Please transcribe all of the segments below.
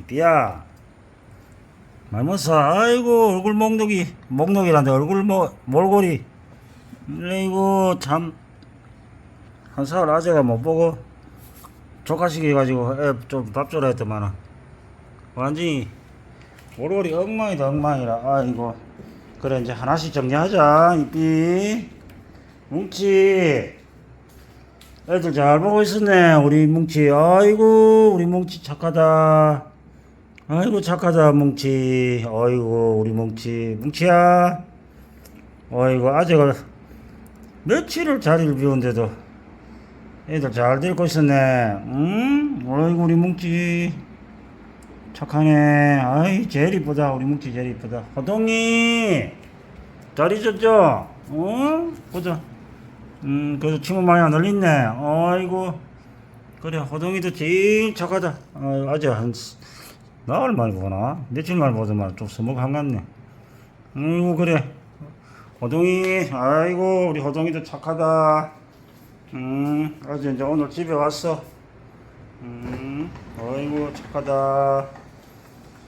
이삐야. 말못사 아이고 얼굴 목록이 목록이란데 얼굴 뭐 몰골이. 아이고 참한 사흘 아재가 못 보고 조카시기 해가지고 애좀밥 줘라 했더만은. 완전히 몰골이 엉망이다 엉망이라. 아이고 그래 이제 하나씩 정리하자 이삐. 뭉치. 애들 잘 보고 있었네 우리 뭉치. 아이고 우리 뭉치 착하다 아이고 착하다 뭉치 아이고 우리 뭉치 뭉치야 아이고 아재가 며칠을 자리를 비운데도 애들 잘 데리고 있었네 응? 아이고 우리 뭉치 착하네 아이 제일 이쁘다 우리 뭉치 제일 이쁘다 호동이 잘 있었죠? 어? 보자 음, 그래도 친구 많이 안 흘렸네. 아이고. 그래, 호동이도 제일 착하다. 어, 아직 한, 스- 나흘 만에 보나? 며칠 만에 보더만 좀 서먹한 것 같네. 아이고, 그래. 호동이, 아이고, 우리 호동이도 착하다. 음, 아주 이제 오늘 집에 왔어. 음, 아이고, 착하다.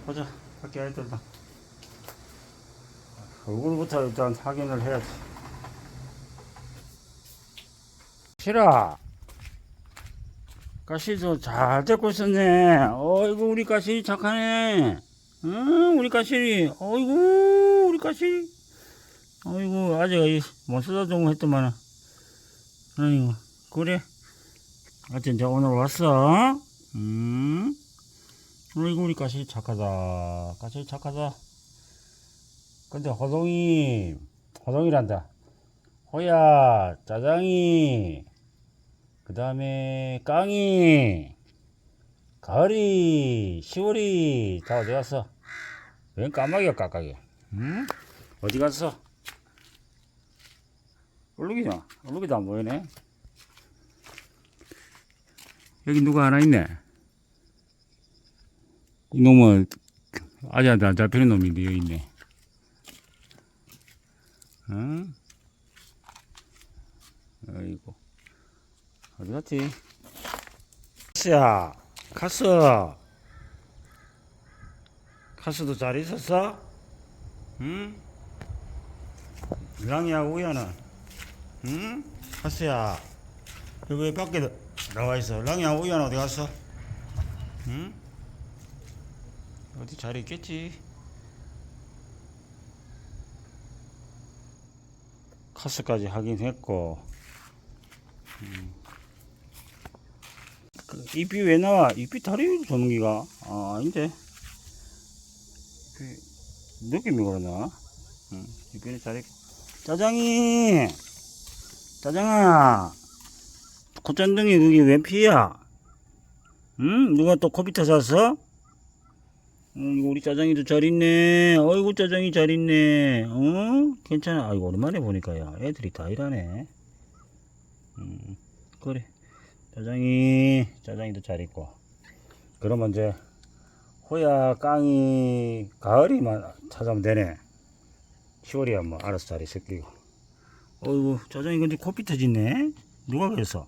보자, 밖에 아이들다. 얼굴부터 일단 확인을 해야지. 실아 가시도 잘 데리고 있었네. 어이구 우리 가시 착하네. 응 우리 가시. 어이구 우리 가시. 어이구 아직 못 쓰다듬고 했더만 아이고 그래. 하여튼 이제 오늘 왔어. 음 어이구 우리 가시 착하다. 가시 착하다. 근데 호동이 호동이란다. 호야 짜장이 그 다음에 깡이 가을이 시월이. 다 어디 갔어? 웬 까마귀야 까까기 응? 어디 갔어? 얼룩이냐 얼룩이도 안 보이네. 여기 누가 하나 있네? 이놈은 아직도 안 잡히는 놈인데 여기 있네. 응? 아이고 어디 갔지? 카스야 카스 카스도 잘 있었어? 응? 랑이야 우야는 응? 카스야 여기 왜 밖에 나와 있어 랑이야 우야는 어디 갔어? 응? 어디 잘 있겠지? 카스까지 확인했고 그 잎이 왜 나와? 잎이 다리 전기가 아 아닌데 그 느낌이 그러나 응, 잎이 다리 짜장이 짜장아 콧잔등이 그게 웬 피야? 응? 누가 또 컴퓨터 샀어? 응, 우리 짜장이도 잘 있네. 어이구, 짜장이 잘 있네. 어? 괜찮아. 아이고, 오랜만에 보니까, 야, 애들이 다 일하네. 음, 그래. 짜장이, 짜장이도 잘 있고. 그러면 이제, 호야, 깡이, 가을이만 찾아오면 되네. 10월이야, 뭐, 알아서 잘 있을 끼고. 어이구, 짜장이 근데 코피 터지네? 누가 그랬어?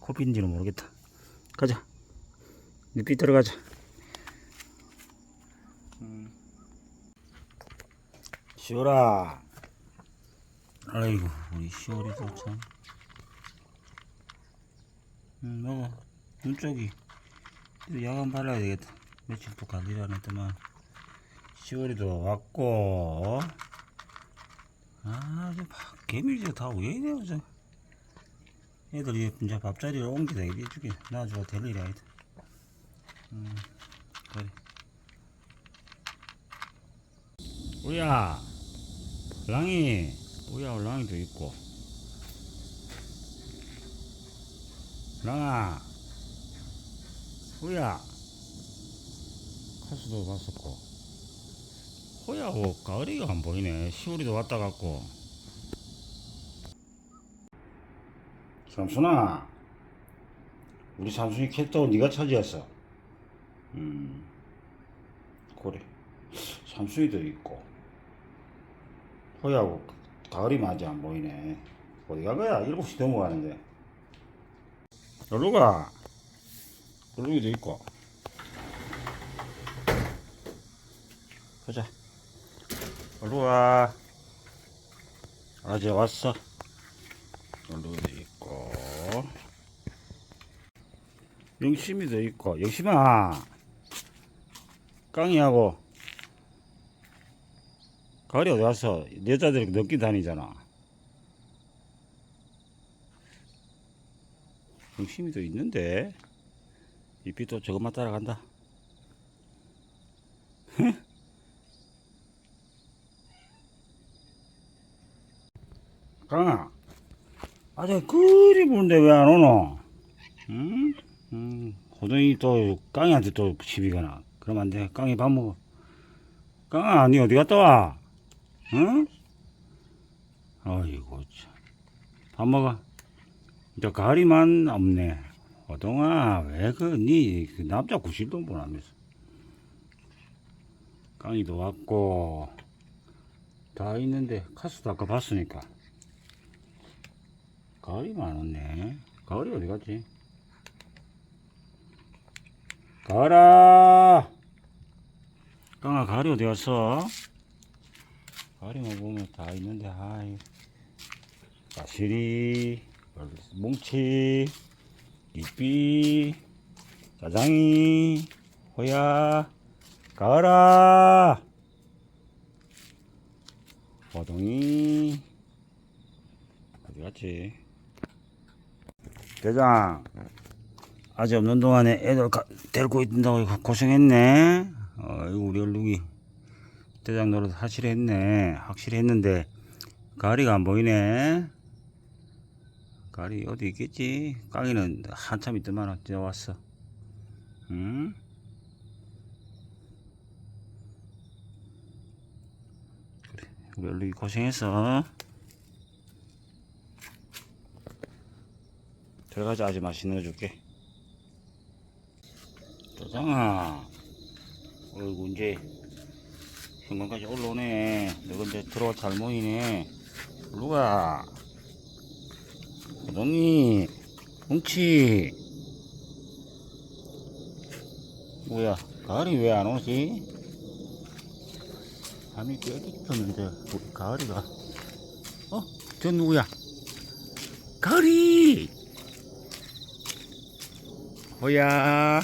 코피인지는 모르겠다. 가자. 늪이 들어가자. 시오라. 아이고, 우리 시오리도 참. 응, 먹어. 눈 쪽이. 야간 발라야 되겠다. 며칠 또 가지를 안 했더만. 시오리도 왔고. 아, 저 바- 개미들 다왜 이래요, 저. 애들이 이제 밥자리를 옮기다 이래주게. 놔줘도 될 일이 아니다. 음, 그래. 우야 랑이 우야 랑이도 있고 랑아 우야 카스도 봤었고 호야고 가을이가 안 보이네. 시월이도 왔다 갔고. 삼순아 우리 삼순이 캐릭터 네가 차지했어. 음 그래. 삼순이도 있고. 호야하고 가을이 맞이 안 보이네. 어디 간 거야? 7시 넘어가는데 여기가 여기도 있고 보자. 와. 아재 왔어. 얼루도 있고. 영심이도 있고. 영심아. 깡이하고. 가을이 어디 갔어? 여자들이 늦게 다니잖아. 영심이도 있는데. 잎이 또 저것만 따라간다. 강아, 아직 그리 부는데 왜 안 오노? 응? 응, 호동이 또 깡이한테 또 시비가 나. 그러면 안 돼. 깡이 밥 먹어. 깡아, 니 어디 갔다 와? 응? 어이구, 참. 밥 먹어. 이제 가리만 없네. 호동아, 왜 그, 니, 그 남자 구실도 못 하면서. 깡이도 왔고, 다 있는데, 카스도 아까 봤으니까. 가을이 많았네. 가을이 어디 갔지? 가을아! 깡아, 가을이 어디 갔어? 가을이만 보면 다 있는데, 아이. 가시리, 뭉치, 이삐, 짜장이, 호야, 가을아! 호동이, 어디 갔지? 대장 아직 없는 동안에 애들 가, 데리고 있다고 고생했네 어이구 우리 얼룩이 대장 노릇 확실히 했네 확실히 했는데 가리가 안 보이네 가리 어디 있겠지? 깡이는 한참 있더만 뛰어왔어. 응? 그래 우리 얼룩이 고생했어. 들어가자. 아주 맛있는 거 줄게. 도장아 어이구 이제 현관까지 올라오네. 너 근데 들어와 잘 모이네. 누가 호동이 뭉치. 뭐야 가을이 왜 안 오지? 밤이 깨기 있었는데 우리 가을이가. 어? 저 누구야? 가을이! 호야?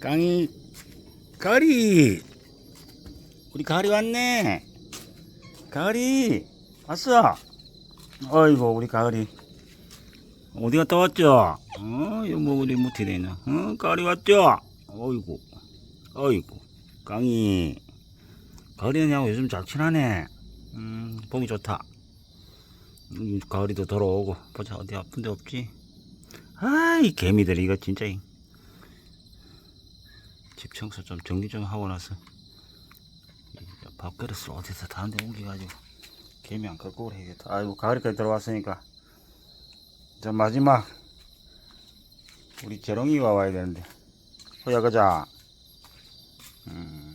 깡이. 가을이! 우리 가을이 왔네. 가을이! 왔어. 어이구 우리 가을이 어디 갔다 왔죠? 어 이거 뭐 어디 못해 되나. 어 가을이 왔죠? 어이구 어이구. 깡이. 가을이는 야 요즘 잘 친하네. 음 보기 좋다. 음, 가을이도 돌아오고. 보자 어디 아픈 데 없지? 아이 개미들 이거 진짜. 이. 집 청소 좀 정리 좀 하고 나서. 이 밥그릇을 어디서 다른 데 옮겨가지고. 개미 안 갖고 오래야겠다. 아이고 가을이까지 들어왔으니까 자 마지막. 우리 재롱이가 와야 되는데. 호야 가자. 음.